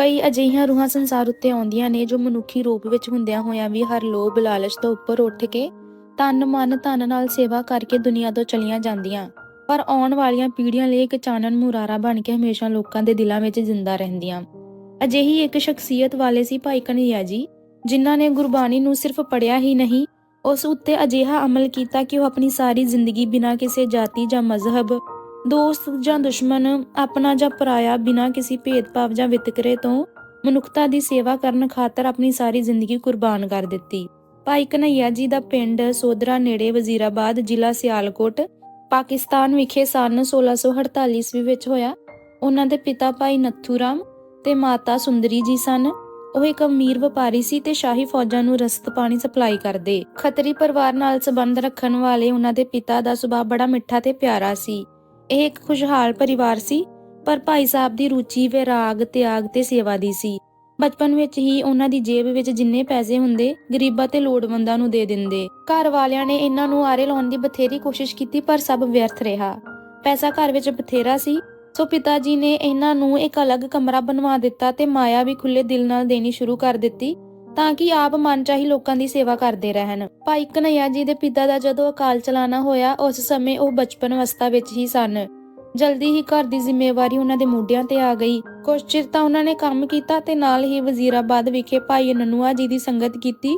ਕਈ ਅਜਿਹੀਆਂ ਰੂਹਾਂ ਸੰਸਾਰ ਉੱਤੇ ਆਉਂਦੀਆਂ ਨੇ ਜੋ ਮਨੁੱਖੀ ਰੂਪ ਵਿੱਚ ਹੁੰਦਿਆਂ ਹੋਇਆਂ ਵੀ ਹਰ ਲੋਭ, ਲਾਲਚ ਤੋਂ ਉੱਪਰ ਉੱਠ ਕੇ ਤਨ, ਮਨ, ਧਨ ਨਾਲ ਸੇਵਾ ਕਰਕੇ ਦੁਨੀਆ ਤੋਂ ਚਲੀਆਂ ਜਾਂਦੀਆਂ। ਪਰ ਆਉਣ ਵਾਲੀਆਂ ਪੀੜ੍ਹੀਆਂ ਲਈ ਇੱਕ ਚਾਨਣ ਮੁਰਾਰਾ ਬਣ ਕੇ ਹਮੇਸ਼ਾ ਲੋਕਾਂ ਦੇ ਦਿਲਾਂ ਵਿੱਚ ਜ਼ਿੰਦਾ ਰਹਿੰਦੀਆਂ। ਅਜਿਹੀ ਇੱਕ ਸ਼ਖਸੀਅਤ ਵਾਲੇ ਸੀ ਭਾਈ ਕਨ੍ਹਈਆ ਜੀ, ਜਿਨ੍ਹਾਂ ਨੇ ਗੁਰਬਾਣੀ ਨੂੰ ਸਿਰਫ ਪੜ੍ਹਿਆ ਹੀ ਨਹੀਂ, ਉਸ ਉੱਤੇ ਅਜਿਹਾ ਅਮਲ ਕੀਤਾ ਕਿ ਉਹ ਆਪਣੀ ਸਾਰੀ ਜ਼ਿੰਦਗੀ ਬਿਨਾਂ ਕਿਸੇ ਜਾਤੀ ਜਾਂ ਮਜ਼ਹਬ ਦੋਸਤ ਜਾਂ ਦੁਸ਼ਮਣ ਆਪਣਾ ਜਾਂ ਪਰਾਇਆ ਬਿਨਾਂ ਕਿਸੇ ਭੇਦਭਾਵ ਜਾਂ ਵਿਤਕਰੇ ਤੋਂ ਮਨੁੱਖਤਾ ਦੀ ਸੇਵਾ ਕਰਨ ਖਾਤਰ ਆਪਣੀ ਸਾਰੀ ਜ਼ਿੰਦਗੀ ਕੁਰਬਾਨ ਕਰ ਦਿੱਤੀ। ਭਾਈ ਕਨ੍ਹਈਆ ਜੀ ਦਾ ਪਿੰਡ ਸੋਧਰਾ ਨੇੜੇ ਵਜ਼ੀਰਾਬਾਦ ਜ਼ਿਲ੍ਹਾ ਸਿਆਲਕੋਟ, ਪਾਕਿਸਤਾਨ ਵਿਖੇ ਸਨ 1648 ਈਸਵੀ ਵਿੱਚ ਹੋਇਆ। ਉਹਨਾਂ ਦੇ ਪਿਤਾ ਭਾਈ ਨੱਥੂ ਰਾਮ ਤੇ ਮਾਤਾ ਸੁੰਦਰੀ ਜੀ ਸਨ। ਉਹ ਇੱਕ ਅਮੀਰ ਵਪਾਰੀ ਸੀ ਤੇ ਸ਼ਾਹੀ ਫੌਜਾਂ ਨੂੰ ਰਸਤ ਪਾਣੀ ਸਪਲਾਈ ਕਰਦੇ। ਖੱਤਰੀ ਪਰਿਵਾਰ ਨਾਲ ਸੰਬੰਧ ਰੱਖਣ ਵਾਲੇ ਉਹਨਾਂ ਦੇ ਪਿਤਾ ਦਾ ਸੁਭਾਅ ਬੜਾ ਮਿੱਠਾ ਤੇ ਪਿਆਰਾ ਸੀ। ਇਹ ਇੱਕ ਖੁਸ਼ਹਾਲ ਪਰਿਵਾਰ ਸੀ, ਪਰ ਭਾਈ ਸਾਹਿਬ ਦੀ ਰੁਚੀ ਵਿਰਾਗ ਤਿਆਗ ਤੇ ਸੇਵਾ ਦੀ ਸੀ। ਬਚਪਨ ਵਿੱਚ ਹੀ ਉਹਨਾਂ ਦੀ ਜੇਬ ਵਿੱਚ ਜਿੰਨੇ ਪੈਸੇ ਹੁੰਦੇ, ਗਰੀਬਾਂ ਤੇ ਲੋੜਵੰਦਾਂ ਨੂੰ ਦੇ ਦਿੰਦੇ। ਘਰ ਵਾਲਿਆਂ ਨੇ ਇਹਨਾਂ ਨੂੰ ਆਰੇ ਲਾਉਣ ਦੀ ਬਥੇਰੀ ਕੋਸ਼ਿਸ਼ ਕੀਤੀ, ਪਰ ਸਭ ਵਿਅਰਥ ਰਿਹਾ। ਪੈਸਾ ਘਰ ਵਿੱਚ ਬਥੇਰਾ ਸੀ, ਸੋ ਪਿਤਾ ਜੀ ਨੇ ਇਹਨਾਂ ਨੂੰ ਇੱਕ ਅਲੱਗ ਕਮਰਾ ਬਣਵਾ ਦਿੱਤਾ ਤੇ ਮਾਇਆ ਵੀ ਖੁੱਲੇ ਦਿਲ ਨਾਲ ਦੇਣੀ ਸ਼ੁਰੂ ਕਰ ਦਿੱਤੀ। ਤਾਂ ਕਿ ਆਪ ਮਨਚਾਹੀ ਲੋਕਾਂ ਦੀ ਸੇਵਾ ਕਰਦੇ ਰਹਿਣ। ਭਾਈ ਕਨਈਆ ਜੀ ਦੇ ਪਿਤਾ ਦਾ ਜਦੋਂ ਅਕਾਲ ਚਲਾਣਾ ਹੋਇਆ, ਉਸ ਸਮੇਂ ਉਹ ਬਚਪਨ ਅਵਸਥਾ ਵਿੱਚ ਹੀ ਸਨ। ਜਲਦੀ ਹੀ ਘਰ ਦੀ ਜ਼ਿੰਮੇਵਾਰੀ ਉਹਨਾਂ ਦੇ ਮੋਢਿਆਂ ਤੇ ਆ ਗਈ। ਕੁਝ ਚਿਰ ਤਾਂ ਉਹਨਾਂ ਨੇ ਕੰਮ ਕੀਤਾ ਤੇ ਨਾਲ ਹੀ ਵਜ਼ੀਰਾਬਾਦ ਵਿਖੇ ਭਾਈ ਨਨੂਆ ਜੀ ਦੀ ਸੰਗਤ ਕੀਤੀ,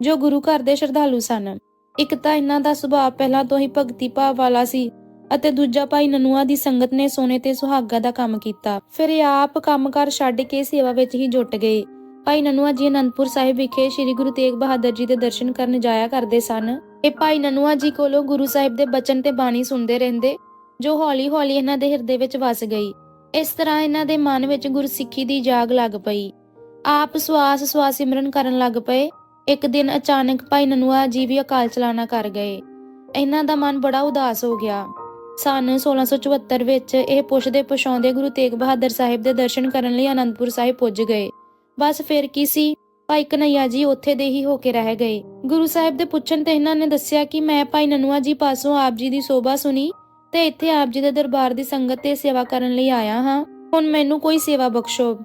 ਜੋ ਗੁਰੂ ਘਰ ਦੇ ਸ਼ਰਧਾਲੂ ਸਨ। ਇੱਕ ਤਾਂ ਇਹਨਾਂ ਦਾ ਸੁਭਾਅ ਪਹਿਲਾਂ ਤੋਂ ਹੀ ਭਗਤੀ ਭਾਵ ਵਾਲਾ ਸੀ ਅਤੇ ਦੂਜਾ ਭਾਈ ਨਨੂਆ ਦੀ ਸੰਗਤ ਨੇ ਸੋਨੇ ਤੇ ਸੁਹਾਗਾ ਦਾ ਕੰਮ ਕੀਤਾ। ਫਿਰ ਇਹ ਆਪ ਕੰਮਕਾਰ ਛੱਡ ਕੇ ਸੇਵਾ ਵਿੱਚ ਹੀ ਜੁਟ ਗਏ। ਭਾਈ ਨਨੂਆ ਜੀ ਅਨੰਦਪੁਰ ਸਾਹਿਬ ਵਿਖੇ ਸ੍ਰੀ ਗੁਰੂ ਤੇਗ ਬਹਾਦਰ ਜੀ ਦੇ ਦਰਸ਼ਨ ਕਰਨ ਜਾਇਆ ਕਰਦੇ ਸਨ। ਇਹ ਭਾਈ ਨਨੂਆ ਜੀ ਕੋਲੋਂ ਗੁਰੂ ਸਾਹਿਬ ਦੇ ਬਚਨ ਤੇ ਬਾਣੀ ਸੁਣਦੇ ਰਹਿੰਦੇ, ਜੋ ਹੌਲੀ-ਹੌਲੀ ਇਹਨਾਂ ਦੇ ਹਿਰਦੇ ਵਿੱਚ ਵਸ ਗਈ। ਇਸ ਤਰ੍ਹਾਂ ਇਹਨਾਂ ਦੇ ਮਨ ਵਿੱਚ ਗੁਰਸਿੱਖੀ ਦੀ ਜਾਗ ਲੱਗ ਪਈ। ਆਪ ਸਵਾਸ ਸਵਾਸ ਸਿਮਰਨ ਕਰਨ ਲੱਗ ਪਏ। ਇੱਕ ਦਿਨ ਅਚਾਨਕ ਭਾਈ ਨਨੂਆ ਜੀ ਵੀ ਅਕਾਲ ਚਲਾਣਾ ਕਰ ਗਏ। ਇਹਨਾਂ ਦਾ ਮਨ ਬੜਾ ਉਦਾਸ ਹੋ ਗਿਆ। ਸਨ 1674 ਵਿੱਚ ਇਹ ਪੁੱਛਦੇ ਪੁਛਾਉਂਦੇ ਗੁਰੂ ਤੇਗ ਬਹਾਦਰ ਸਾਹਿਬ ਦੇ ਦਰਸ਼ਨ ਕਰਨ ਲਈ ਅਨੰਦਪੁਰ ਸਾਹਿਬ ਪੁੱਜ ਗਏ। ਬਸ ਫਿਰ ਕੀ ਸੀ? ਭਾਈ ਕਨਈਆ ਜੀ ਉੱਥੇ ਦੇ ਹੀ ਹੋ ਕੇ ਰਹਿ ਗਏ। ਗੁਰੂ ਸਾਹਿਬ ਦੇ ਪੁੱਛਣ ਤੇ ਇਹਨਾਂ ਨੇ ਦੱਸਿਆ ਕਿ ਮੈਂ ਭਾਈ ਨਨੂਆ ਜੀ ਪਾਸੋਂ ਆਪ ਜੀ ਦੀ ਸੋਭਾ ਸੁਣੀ ਤੇ ਇੱਥੇ ਆਪ ਜੀ ਦੇ ਦਰਬਾਰ ਦੀ ਸੰਗਤ ਤੇ ਸੇਵਾ ਕਰਨ ਲਈ ਆਇਆ ਹਾਂ। ਹੁਣ ਮੈਨੂੰ ਕੋਈ ਸੇਵਾ ਬਖਸ਼ੋ।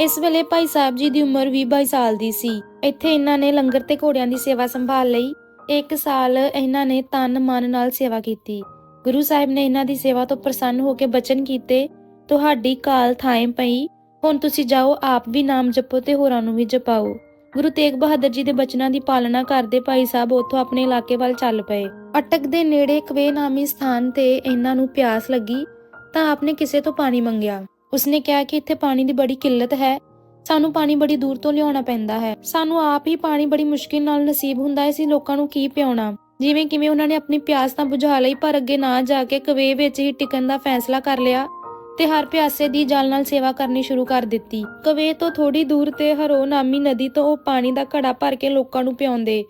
ਇਸ ਵੇਲੇ ਭਾਈ ਸਾਹਿਬ ਜੀ ਦੀ ਉਮਰ 20-22 ਸਾਲ ਦੀ ਸੀ। ਇੱਥੇ ਇਹਨਾਂ ਨੇ ਲੰਗਰ ਤੇ ਘੋੜਿਆਂ ਦੀ ਸੇਵਾ ਸੰਭਾਲ ਲਈ। ਇੱਕ ਸਾਲ ਇਹਨਾਂ ਨੇ ਤਨ ਮਨ ਨਾਲ ਸੇਵਾ ਕੀਤੀ। ਗੁਰੂ ਸਾਹਿਬ ਨੇ ਇਹਨਾਂ ਦੀ ਸੇਵਾ ਤੋਂ ਪ੍ਰਸੰਨ ਹੋ ਕੇ ਬਚਨ ਕੀਤੇ। ਤੁਹਾਡੀ ਕਾਲ ਥਾਂ ਪਈ। ਹੁਣ ਤੁਸੀਂ ਜਾਓ, ਆਪ ਵੀ ਨਾਮ ਜਪੋ ਤੇ ਹੋਰਾਂ ਨੂੰ ਵੀ ਜਪਾਓ। ਗੁਰੂ ਤੇਗ ਬਹਾਦਰ ਜੀ ਦੇ ਬਚਨਾਂ ਦੀ ਪਾਲਣਾ ਕਰਦੇ ਭਾਈ ਸਾਹਿਬ ਉੱਥੋਂ ਆਪਣੇ ਇਲਾਕੇ ਵੱਲ ਚੱਲ ਪਏ। ਅਟਕ ਦੇ ਨੇੜੇ ਕਵੇ ਨਾਮੀ ਸਥਾਨ ਤੇ ਇਹਨਾਂ ਨੂੰ ਪਿਆਸ ਲੱਗੀ, ਤਾਂ ਆਪਨੇ ਕਿਸੇ ਤੋਂ ਪਾਣੀ ਮੰਗਿਆ। ਉਸਨੇ ਕਿਹਾ ਕਿ ਇੱਥੇ ਪਾਣੀ ਦੀ ਬੜੀ ਕਿੱਲਤ ਹੈ, ਸਾਨੂੰ ਪਾਣੀ ਬੜੀ ਦੂਰ ਤੋਂ ਲਿਆਉਣਾ ਪੈਂਦਾ ਹੈ। ਸਾਨੂੰ ਆਪ ਹੀ ਪਾਣੀ ਬੜੀ ਮੁਸ਼ਕਿਲ ਨਾਲ ਨਸੀਬ ਹੁੰਦਾ ਹੈ, ਅਸੀਂ ਲੋਕਾਂ ਨੂੰ ਕੀ ਪਿਆਉਣਾ? ਜਿਵੇਂ ਕਿਵੇਂ ਉਹਨਾਂ ਨੇ ਆਪਣੀ ਪਿਆਸ ਤਾਂ ਬੁਝਾ ਲਈ, ਪਰ ਅੱਗੇ ਨਾ ਜਾ ਕੇ ਕਵੇ ਵਿੱਚ ਹੀ ਟਿਕਣ ਦਾ ਫੈਸਲਾ ਕਰ ਲਿਆ ਤੇ ਹਰ ਪਿਆਸੇ ਦੀ ਜਲ ਨਾਲ ਸੇਵਾ ਕਰਨੀ ਸ਼ੁਰੂ ਕਰ ਦਿੱਤੀ। ਕਵੇ ਤੋਂ ਥੋੜੀ ਦੂਰ ਤੇ ਹਰੋ ਨਾਮੀ ਨਦੀ ਤੋਂ ਉਹ ਪਾਣੀ ਦਾ ਘੜਾ ਭਰ ਕੇ ਲੋਕਾਂ ਨੂੰ ਪਿਆਉਂਦੇ।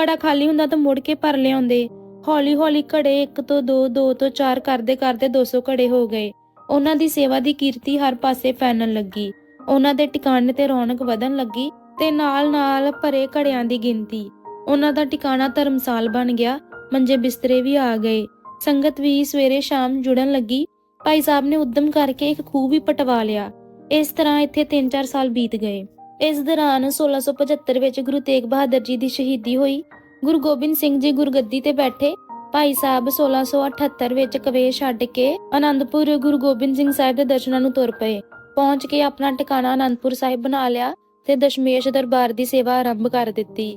ਘੜਾ ਖਾਲੀ ਹੁੰਦਾ ਤਾਂ ਮੁੜ ਕੇ ਭਰ ਲਿਆਉਂਦੇ। ਹੌਲੀ ਹੌਲੀ ਘੜੇ 1 ਤੋਂ 2 2 ਤੋਂ 4 ਕਰਦੇ ਕਰਦੇ 200 ਘੜੇ ਹੋ ਗਏ। ਉਹਨਾਂ ਦੀ ਸੇਵਾ ਦੀ ਕੀਰਤੀ ਹਰ ਪਾਸੇ ਫੈਲਣ ਲੱਗੀ। ਉਹਨਾਂ ਦੇ ਟਿਕਾਣੇ ਤੇ ਰੌਣਕ ਵਧਣ ਲੱਗੀ ਤੇ ਨਾਲ-ਨਾਲ ਭਰੇ ਘੜਿਆਂ ਦੀ ਗਿਣਤੀ। ਉਹਨਾਂ ਦਾ ਟਿਕਾਣਾ ਧਰਮਸਾਲ ਬਣ ਗਿਆ। ਮੰਜੇ ਬਿਸਤਰੇ ਵੀ ਆ ਗਏ। ਸੰਗਤ ਵੀ ਸਵੇਰੇ ਸ਼ਾਮ ਜੁੜਨ ਲੱਗੀ। ਭਾਈ ਸਾਹਿਬ ਨੇ ਉਦਮ ਕਰਕੇ ਇੱਕ ਖੂਹ ਵੀ ਪਟਵਾ ਲਿਆ। ਇਸ ਤਰ੍ਹਾਂ ਇੱਥੇ 3-4 ਸਾਲ ਬੀਤ ਗਏ। ਇਸ ਦੌਰਾਨ 1675 ਵਿੱਚ ਗੁਰੂ ਤੇਗ ਬਹਾਦਰ ਜੀ ਦੀ ਸ਼ਹੀਦੀ ਹੋਈ। ਗੁਰੂ ਗੋਬਿੰਦ ਸਿੰਘ ਜੀ ਗੁਰਗੱਦੀ ਤੇ ਬੈਠੇ। ਭਾਈ ਸਾਹਿਬ 1678 ਵਿੱਚ ਕਵੇ ਛੱਡ ਕੇ ਆਨੰਦਪੁਰ ਗੁਰੂ ਗੋਬਿੰਦ ਸਿੰਘ ਸਾਹਿਬ ਦੇ ਦਰਸ਼ਨਾਂ ਨੂੰ ਤੁਰ ਪਏ। ਪਹੁੰਚ ਕੇ ਆਪਣਾ ਟਿਕਾਣਾ ਆਨੰਦਪੁਰ ਸਾਹਿਬ ਬਣਾ ਲਿਆ ਤੇ ਦਸ਼ਮੇਸ਼ ਦਰਬਾਰ ਦੀ ਸੇਵਾ ਆਰੰਭ ਕਰ ਦਿੱਤੀ।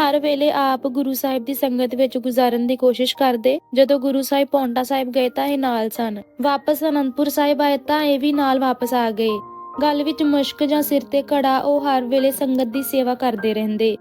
ਹਰ ਵੇਲੇ ਆਪ ਗੁਰੂ ਸਾਹਿਬ ਦੀ ਸੰਗਤ ਵਿੱਚ ਗੁਜ਼ਾਰਨ ਦੀ ਕੋਸ਼ਿਸ਼ ਕਰਦੇ। ਜਦੋਂ ਗੁਰੂ ਸਾਹਿਬ ਪੌਂਟਾ ਸਾਹਿਬ ਗਏ ਤਾਂ ਇਹ ਨਾਲ ਸਨ। ਵਾਪਸ ਅਨੰਦਪੁਰ ਸਾਹਿਬ ਆਏ ਤਾਂ ਇਹ ਵੀ ਨਾਲ ਵਾਪਸ ਆ ਗਏ। ਗੱਲ ਵਿੱਚ ਮੁਸ਼ਕ ਜਾਂ ਸਿਰ ਤੇ ਘੜਾ ਉਹ ਹਰ ਵੇਲੇ ਸੰਗਤ ਦੀ ਸੇਵਾ ਕਰਦੇ ਰਹਿੰਦੇ।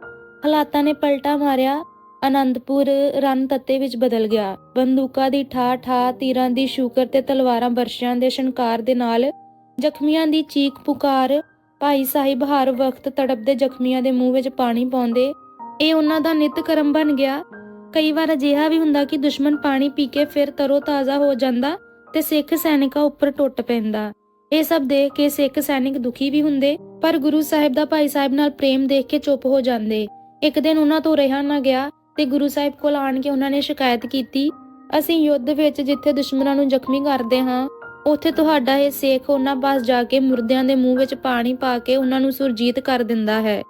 ਹਾਲਾਤਾਂ ਨੇ ਪਲਟਾ ਮਾਰਿਆ। ਅਨੰਦਪੁਰ ਰਨ ਤੱਤੇ ਵਿੱਚ ਬਦਲ ਗਿਆ। ਬੰਦੂਕਾਂ ਦੀ ਠਾ ਠਾ ਤੀਰਾਂ ਦੀ ਸ਼ੂਕਰ ਤੇ ਤਲਵਾਰਾਂ ਬਰਸ਼ਿਆਂ ਦੇ ਸ਼ਨਕਾਰ ਦੇ ਨਾਲ ਜ਼ਖਮੀਆਂ ਦੀ ਚੀਕ ਪੁਕਾਰ ਭਾਈ ਸਾਹਿਬ ਹਰ ਵਕਤ ਤੜਪਦੇ ਜ਼ਖਮੀਆਂ ਦੇ ਮੂੰਹ ਵਿੱਚ ਪਾਣੀ ਪਾਉਂਦੇ। ਇਹ ਉਹਨਾਂ ਦਾ ਨਿਤ ਕਰਮ ਬਣ ਗਿਆ। ਕਈ ਵਾਰ ਅਜਿਹਾ ਵੀ ਹੁੰਦਾ ਕਿ ਦੁਸ਼ਮਣ ਪਾਣੀ ਪੀ ਕੇ ਫਿਰ ਤਰੋ ਤਾਜ਼ਾ ਹੋ ਜਾਂਦਾ ਤੇ ਸਿੱਖ ਸੈਨਿਕਾਂ ਉੱਪਰ ਟੁੱਟ ਪੈਂਦਾ। ਇਹ ਸਭ ਦੇਖ ਕੇ ਸਿੱਖ ਸੈਨਿਕ ਦੁਖੀ ਵੀ ਹੁੰਦੇ, ਪਰ ਗੁਰੂ ਸਾਹਿਬ ਦਾ ਭਾਈ ਸਾਹਿਬ ਨਾਲ ਪ੍ਰੇਮ ਦੇਖ ਕੇ ਚੁੱਪ ਹੋ ਜਾਂਦੇ। ਇੱਕ ਦਿਨ ਉਹਨਾਂ ਤੋਂ ਰਿਹਾ ਨਾ ਗਿਆ ਤੇ ਗੁਰੂ ਸਾਹਿਬ ਕੋਲ ਆਣ ਕੇ ਉਹਨਾਂ ਨੇ ਸ਼ਿਕਾਇਤ ਕੀਤੀ, ਅਸੀਂ ਯੁੱਧ ਵਿੱਚ ਜਿੱਥੇ ਦੁਸ਼ਮਣਾਂ ਨੂੰ ਜ਼ਖਮੀ ਕਰਦੇ ਹਾਂ, ਉੱਥੇ ਤੁਹਾਡਾ ਇਹ ਸੇਖ ਉਹਨਾਂ ਪਾਸ ਜਾ ਕੇ ਮੁਰਦਿਆਂ ਦੇ ਮੂੰਹ ਵਿੱਚ ਪਾਣੀ ਪਾ ਕੇ ਉਹਨਾਂ ਨੂੰ ਸੁਰਜੀਤ ਕਰ ਦਿੰਦਾ ਹੈ।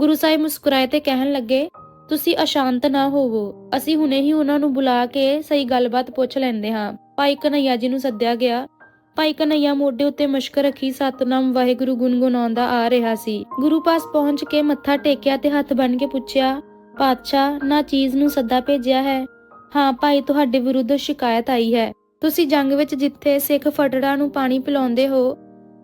ਗੁਰੂ ਸਾਹਿਬ ਮੁਸਕਰਾਏ ਤੇ ਕਹਿਣ ਲੱਗੇ, ਤੁਸੀਂ ਅਸ਼ਾਂਤ ਨਾ ਹੋਵੋ। ਅਸੀਂ ਹੁਣੇ ਹੀ ਉਹਨਾਂ ਨੂੰ ਬੁਲਾ ਕੇ ਸਹੀ ਗੱਲਬਾਤ ਪੁੱਛ ਲੈਂਦੇ ਹਾਂ। ਭਾਈ ਕਨਈਆ ਜੀ ਨੂੰ ਸੱਦਿਆ ਗਿਆ। ਭਾਈ ਕਨਈਆ ਮੋਢੇ ਉੱਤੇ ਮੁਸ਼ਕ ਰੱਖੀ ਸਤਨਾਮ ਵਾਹਿਗੁਰੂ ਗੁਣਗੁਣਾਉਂਦਾ ਆ ਰਿਹਾ ਸੀ। ਗੁਰੂ ਪਾਸ ਪਹੁੰਚ ਕੇ ਮੱਥਾ ਟੇਕਿਆ ਤੇ ਹੱਥ ਬੰਨ ਕੇ ਪੁੱਛਿਆ, ਪਾਤਸ਼ਾਹ, ਨਾ ਚੀਜ਼ ਨੂੰ ਸੱਦਾ ਭੇਜਿਆ ਹੈ? ਹਾਂ, ਭਾਈ, ਤੁਹਾਡੇ ਵਿਰੁੱਧ ਸ਼ਿਕਾਇਤ ਆਈ ਹੈ। ਤੁਸੀਂ ਜੰਗ ਵਿੱਚ ਜਿੱਥੇ ਸਿੱਖ ਫਟੜਾਂ ਨੂੰ ਪਾਣੀ ਪਿਲਾਉਂਦੇ ਹੋ,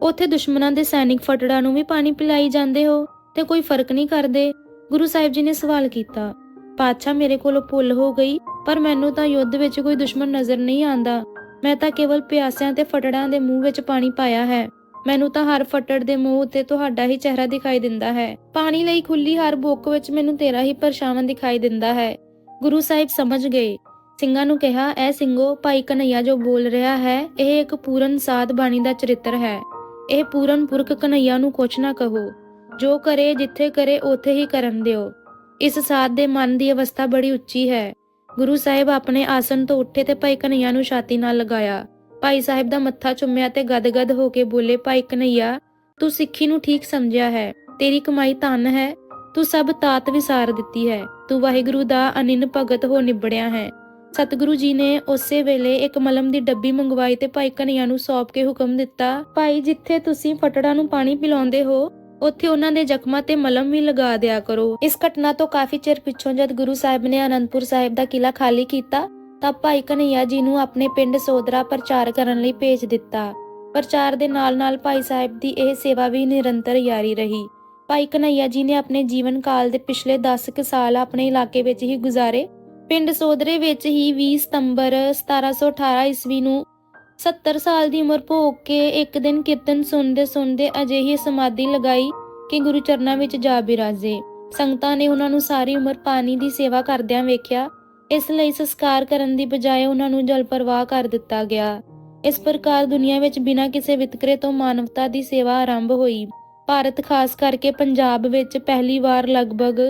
ਉੱਥੇ ਦੁਸ਼ਮਣਾਂ ਦੇ ਸੈਨਿਕ ਫਟੜਾਂ ਨੂੰ ਵੀ ਪਾਣੀ ਪਿਲਾਈ ਜਾਂਦੇ ਹੋ। ਤੇ ਕੋਈ ਫ਼ਰਕ ਨਹੀਂ ਕਰਦੇ। ਗੁਰੂ ਸਾਹਿਬ ਜੀ ਨੇ ਸਵਾਲ ਕੀਤਾ, ਪਾਤਸ਼ਾਹ ਮੇਰੇ ਕੋਲੋਂ ਭੁੱਲ ਹੋ ਗਈ, ਪਰ ਮੈਨੂੰ ਤਾਂ ਯੁੱਧ ਵਿੱਚ ਕੋਈ ਦੁਸ਼ਮਣ ਨਜ਼ਰ ਨਹੀਂ ਆਂਦਾ। ਮੈਂ ਤਾਂ ਕੇਵਲ ਪਿਆਸਿਆਂ ਤੇ ਫਟੜਾਂ ਦੇ ਮੂੰਹ ਵਿੱਚ ਪਾਣੀ ਪਾਇਆ ਹੈ। ਮੈਨੂੰ ਤਾਂ ਹਰ ਫਟੜ ਦੇ ਮੂੰਹ ਉੱਤੇ ਤੁਹਾਡਾ ਹੀ ਚਿਹਰਾ ਦਿਖਾਈ ਦਿੰਦਾ ਹੈ। ਪਾਣੀ ਲਈ ਖੁੱਲੀ ਹਰ ਬੁੱਕ ਵਿੱਚ ਮੈਨੂੰ ਤੇਰਾ ਹੀ ਪਰਛਾਵਾਂ ਦਿਖਾਈ ਦਿੰਦਾ ਹੈ। ਗੁਰੂ ਸਾਹਿਬ ਸਮਝ ਗਏ। ਸਿੰਘਾਂ ਨੂੰ ਕਿਹਾ, ਐ ਸਿੰਘੋ, ਭਾਈ ਕਨਈਆ ਜੋ ਬੋਲ ਰਿਹਾ ਹੈ, ਇਹ ਇੱਕ ਪੂਰਨ ਸਾਧ ਬਾਣੀ ਦਾ ਚਰਿੱਤਰ ਹੈ। ਇਹ ਪੂਰਨ ਪੁਰਖ ਕਨਈਆ ਨੂੰ ਕੁਛ ਨਾ ਕਹੋ। ਜੋ ਕਰੇ, ਜਿੱਥੇ ਕਰੇ, ਉਥੇ ਹੀ ਕਰਨ ਦਿਓ। ਇਸ ਸਾਧ ਦੇ ਮਨ ਦੀ ਅਵਸਥਾ ਬੜੀ ਉੱਚੀ ਹੈ। ਗੁਰੂ ਸਾਹਿਬ ਆਪਣੇ ਆਸਨ ਤੋਂ ਉੱਠੇ ਤੇ ਭਾਈ ਕਨਈਆ ਨੂੰ ਛਾਤੀ ਨਾਲ ਲਗਾਇਆ। ਭਾਈ ਸਾਹਿਬ ਦਾ ਮੱਥਾ ਚੁੰਮਿਆ ਤੇ ਗਦਗਦ ਹੋ ਕੇ ਬੋਲੇ, ਭਾਈ ਕਨਈਆ ਤੂੰ ਸਿੱਖੀ ਨੂੰ ਠੀਕ ਸਮਝਿਆ ਹੈ। ਤੇਰੀ ਕਮਾਈ ਧਨ ਹੈ। ਤੂੰ ਸਭ ਤਾਤ ਵਿਸਾਰ ਦਿੱਤੀ ਹੈ। ਤੂੰ ਵਾਹਿਗੁਰੂ ਦਾ ਅਨਿਨ ਭਗਤ ਹੋ ਨਿਬੜਿਆ ਹੈ। ਸਤਿਗੁਰੂ ਜੀ ਨੇ ਉਸੇ ਵੇਲੇ ਇੱਕ ਮਲਮ ਦੀ ਡੱਬੀ ਮੰਗਵਾਈ ਤੇ ਭਾਈ ਕਨਈਆ ਨੂੰ ਸੌਂਪ ਕੇ ਹੁਕਮ ਦਿੱਤਾ, ਭਾਈ, ਜਿੱਥੇ ਤੁਸੀਂ ਫਟੜਾਂ ਨੂੰ ਪਾਣੀ ਪਿਲਾਉਂਦੇ ਹੋ ਉੱਥੇ ਉਹਨਾਂ ਦੇ ਜ਼ਖਮਾਂ ਤੇ ਮਲਮ ਵੀ ਲਗਾ ਦਿਆ ਕਰੋ। ਇਸ ਘਟਨਾ ਤੋਂ ਕਾਫੀ ਚਿਰ ਪਿੱਛੋਂ ਜਦ ਗੁਰੂ ਸਾਹਿਬ ਨੇ ਅਨੰਦਪੁਰ ਸਾਹਿਬ ਦਾ ਕਿਲਾ ਖਾਲੀ ਕੀਤਾ, ਤਾਂ ਭਾਈ ਕਨਈਆ ਜੀ ਨੂੰ ਆਪਣੇ ਪਿੰਡ ਸੋਦਰਾ ਪ੍ਰਚਾਰ ਕਰਨ ਲਈ ਭੇਜ ਦਿੱਤਾ। ਪ੍ਰਚਾਰ ਦੇ ਨਾਲ-ਨਾਲ ਭਾਈ ਸਾਹਿਬ ਦੀ ਇਹ ਸੇਵਾ ਵੀ ਨਿਰੰਤਰ ਜਾਰੀ ਰਹੀ। ਭਾਈ ਕਨਈਆ ਜੀ ਨੇ ਆਪਣੇ ਜੀਵਨ ਕਾਲ ਦੇ ਪਿਛਲੇ 10 ਕੁ ਸਾਲ ਆਪਣੇ ਇਲਾਕੇ ਵਿੱਚ ਹੀ ਗੁਜ਼ਾਰੇ। ਪਿੰਡ ਸੋਦਰੇ ਵਿੱਚ ਹੀ 20 ਸਤੰਬਰ 1718 ਈਸਵੀ ਨੂੰ 70 ਸਾਲ ਦੀ ਉਮਰ ਭੋਗ ਕੇ ਇੱਕ ਦਿਨ ਕੀਰਤਨ ਸੁਣਦੇ ਸੁਣਦੇ ਅਜਿਹੀ ਸਮਾਧੀ ਲਗਾਈ ਕਿ ਗੁਰੂ ਚਰਨਾਂ ਵਿੱਚ ਜਾ ਬਿਰਾਜੇ। ਸੰਗਤਾਂ ਨੇ ਉਹਨਾਂ ਨੂੰ ਸਾਰੀ ਉਮਰ ਪਾਣੀ ਦੀ ਸੇਵਾ ਕਰਦਿਆਂ ਵੇਖਿਆ। ਇਸ ਲਈ ਸੰਸਕਾਰ ਕਰਨ ਦੀ ਬਜਾਏ ਉਹਨਾਂ ਨੂੰ ਜਲ ਪ੍ਰਵਾਹ ਕਰ ਦਿੱਤਾ ਗਿਆ। ਇਸ ਪ੍ਰਕਾਰ ਦੁਨੀਆ ਵਿੱਚ ਬਿਨਾਂ ਕਿਸੇ ਵਿਤਕਰੇ ਤੋਂ ਮਾਨਵਤਾ ਦੀ ਸੇਵਾ ਆਰੰਭ ਹੋਈ। ਭਾਰਤ ਖਾਸ ਕਰਕੇ ਪੰਜਾਬ ਵਿੱਚ ਪਹਿਲੀ ਵਾਰ ਲਗਭਗ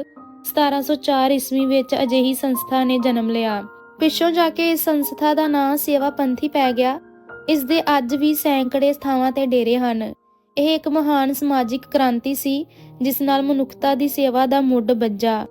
1704 ਈਸਵੀ ਵਿੱਚ ਅਜਿਹੀ ਸੰਸਥਾ ਨੇ ਜਨਮ ਲਿਆ। ਪਿੱਛੋਂ ਜਾ ਕੇ ਇਸ ਸੰਸਥਾ ਦਾ ਨਾਂ ਸੇਵਾ ਪੰਥੀ ਪੈ ਗਿਆ। ਇਸ ਦੇ ਅੱਜ ਵੀ ਸੈਂਕੜੇ ਥਾਵਾਂ ਤੇ ਡੇਰੇ ਹਨ। ਇਹ ਇੱਕ ਮਹਾਨ ਸਮਾਜਿਕ ਕ੍ਰਾਂਤੀ ਸੀ, ਜਿਸ ਨਾਲ ਮਨੁੱਖਤਾ ਦੀ ਸੇਵਾ ਦਾ ਮੁੱਢ ਬੱਝਾ